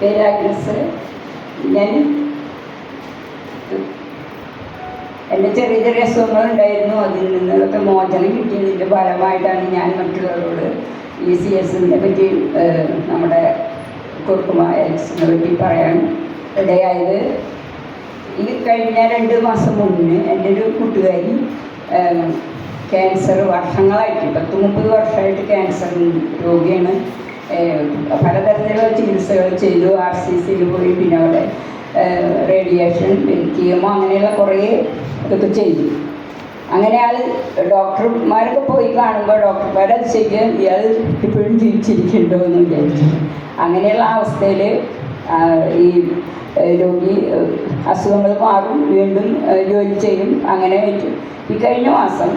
പേര് അഗ്നസ് ഞാൻ എന്റെ ചെറിയ ചെറിയ അസുഖങ്ങൾ ഉണ്ടായിരുന്നു അതിൽ നിന്നൊക്കെ മോചനം കിട്ടിയതിന്റെ ഫലമായിട്ടാണ് ഞാൻ മറ്റുള്ളവരോട് ഈ സി എസിനെ പറ്റി നമ്മുടെ കുറുക്കുമായ എക്സിനെ പറ്റി പറയാൻ ഇടയായത്. ഈ കഴിഞ്ഞ രണ്ട് മാസം മുന്നേ എന്റെ ഒരു കൂട്ടുകാരി ക്യാൻസർ വർഷങ്ങളായിട്ട് പത്ത് മുപ്പത് വർഷമായിട്ട് ക്യാൻസർ രോഗിയാണ്. പലതരത്തിലുള്ള ചികിത്സകൾ ചെയ്തു ആർ സി സിയിൽ പോയി പിന്നെ അവിടെ റേഡിയേഷൻ കീമോ അങ്ങനെയുള്ള കുറേ ഇതൊക്കെ ചെയ്തു. അങ്ങനെ ആൾ ഡോക്ടർമാരൊക്കെ പോയി കാണുമ്പോൾ ഡോക്ടർമാരത് ശരിക്കും ഇയാൾ ഇപ്പോഴും ജീവിച്ചിരിക്കുന്നുണ്ടോ എന്ന് വിചാരിച്ചു. അങ്ങനെയുള്ള അവസ്ഥയിൽ ഈ രോഗി അസുഖങ്ങൾ മാറും വീണ്ടും ജോലി ചെയ്യും അങ്ങനെ ഈ കഴിഞ്ഞ മാസം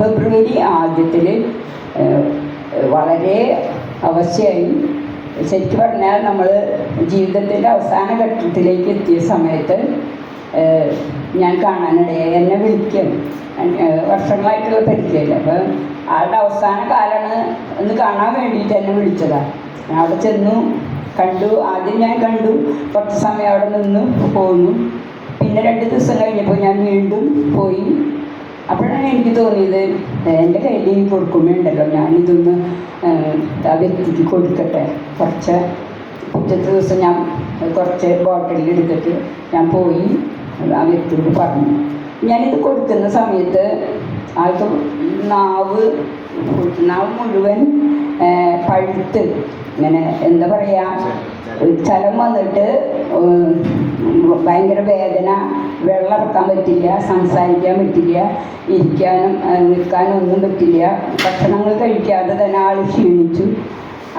ഫെബ്രുവരി ആദ്യത്തിൽ വളരെ അവശ്യമായി ശരിക്കും പറഞ്ഞാൽ നമ്മൾ ജീവിതത്തിന്റെ അവസാന ഘട്ടത്തിലേക്ക് എത്തിയ സമയത്ത് ഞാൻ കാണാനിടയായി എന്നെ വിളിക്കും. വർഷങ്ങളായിട്ടുള്ള പരിചയമില്ല. അപ്പം ആളുടെ അവസാന കാലമാണ് ഒന്ന് കാണാൻ വേണ്ടിയിട്ട് എന്നെ വിളിച്ചതാണ് ഞാൻ അവിടെ ചെന്നു കണ്ടു. ആദ്യം ഞാൻ കണ്ടു. കുറച്ച് സമയം അവിടെ നിന്നും പോന്നു. പിന്നെ രണ്ട് ദിവസം കഴിഞ്ഞപ്പോൾ ഞാൻ വീണ്ടും പോയി. അപ്പോഴാണ് എനിക്ക് തോന്നിയത് എന്റെ കയ്യിൽ ഈ കൊടുക്കുമ്പോണ്ടല്ലോ ഞാനിതൊന്ന് ആ വ്യക്തിക്ക് കൊടുക്കട്ടെ. കുറച്ച് പിറ്റത്തെ ദിവസം ഞാൻ കുറച്ച് ബോട്ടിലിൽ എടുത്തിട്ട് ഞാൻ പോയി ആ വ്യക്തിയോട് പറഞ്ഞു. ഞാനിത് കൊടുക്കുന്ന സമയത്ത് ആൾക്ക് നാവ് നാവ് മുഴുവൻ പഴുത്ത്. ഇങ്ങനെ എന്താ പറയുക ചലം വന്നിട്ട് ഭയങ്കര വേദന വെള്ളം ഇറക്കാൻ പറ്റില്ല സംസാരിക്കാൻ പറ്റില്ല ഇരിക്കാനും നിൽക്കാനും ഒന്നും പറ്റില്ല. ഭക്ഷണങ്ങൾ കഴിക്കാതെ തന്നെ ആൾ ക്ഷീണിച്ചു.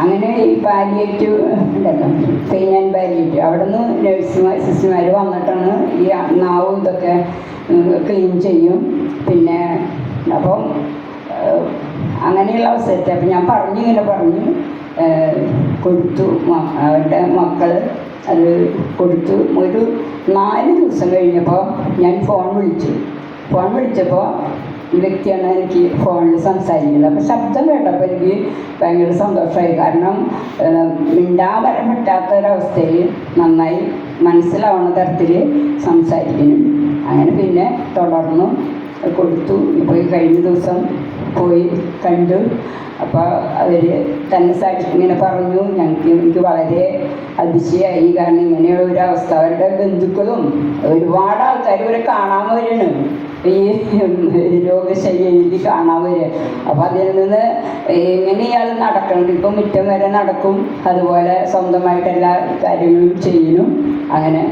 അങ്ങനെ ഈ പാലിയേറ്റ് ഉണ്ടല്ലോ പെയിൻ ആൻഡ് പാലിയേറ്റീവ് അവിടെ നിന്ന് നഴ്സുമാർ സിസ്റ്റർമാർ വന്നിട്ടാണ് ഈ നാവും ഇതൊക്കെ ക്ലീൻ ചെയ്യും. പിന്നെ അപ്പം അങ്ങനെയുള്ള അവസരത്തെ അപ്പം ഞാൻ പറഞ്ഞു ഇങ്ങനെ പറഞ്ഞു. കൊടുത്തു അവരുടെ മക്കൾ അത് കൊടുത്തു. ഒരു നാല് ദിവസം കഴിഞ്ഞപ്പോൾ ഞാൻ ഫോൺ വിളിച്ചു. ഫോൺ വിളിച്ചപ്പോൾ വ്യക്തിയാണ് എനിക്ക് ഫോണിൽ സംസാരിക്കുന്നത്. അപ്പോൾ ശബ്ദം കേട്ടപ്പോൾ എനിക്ക് ഭയങ്കര സന്തോഷമായി. കാരണം മിണ്ടാൻ വരാൻ പറ്റാത്ത ഒരവസ്ഥയിൽ നന്നായി മനസ്സിലാവുന്ന തരത്തിൽ സംസാരിക്കുന്നുണ്ട് അങ്ങനെ പിന്നെ തുടർന്നു കൊടുത്തു. ഇപ്പോൾ കഴിഞ്ഞ ദിവസം പോയി കണ്ടു. അപ്പോൾ അവർ തന്നെ സാക്ഷി ഇങ്ങനെ പറഞ്ഞു. ഞങ്ങൾക്ക് എനിക്ക് വളരെ അതിശയായി. കാരണം ഇങ്ങനെയുള്ള ഒരു അവസ്ഥ. അവരുടെ ബന്ധുക്കളും ഒരുപാട് ആൾക്കാർ ഇവരെ കാണാൻ വരണം ഈ രോഗശൈലി കാണാൻ വരിക. അപ്പം അതിൽ നിന്ന് എങ്ങനെ ഇയാൾ നടക്കണം? ഇപ്പം മുറ്റം വരെ നടക്കും. അതുപോലെ സ്വന്തമായിട്ട് എല്ലാ കാര്യങ്ങളും ചെയ്യണം അങ്ങനെ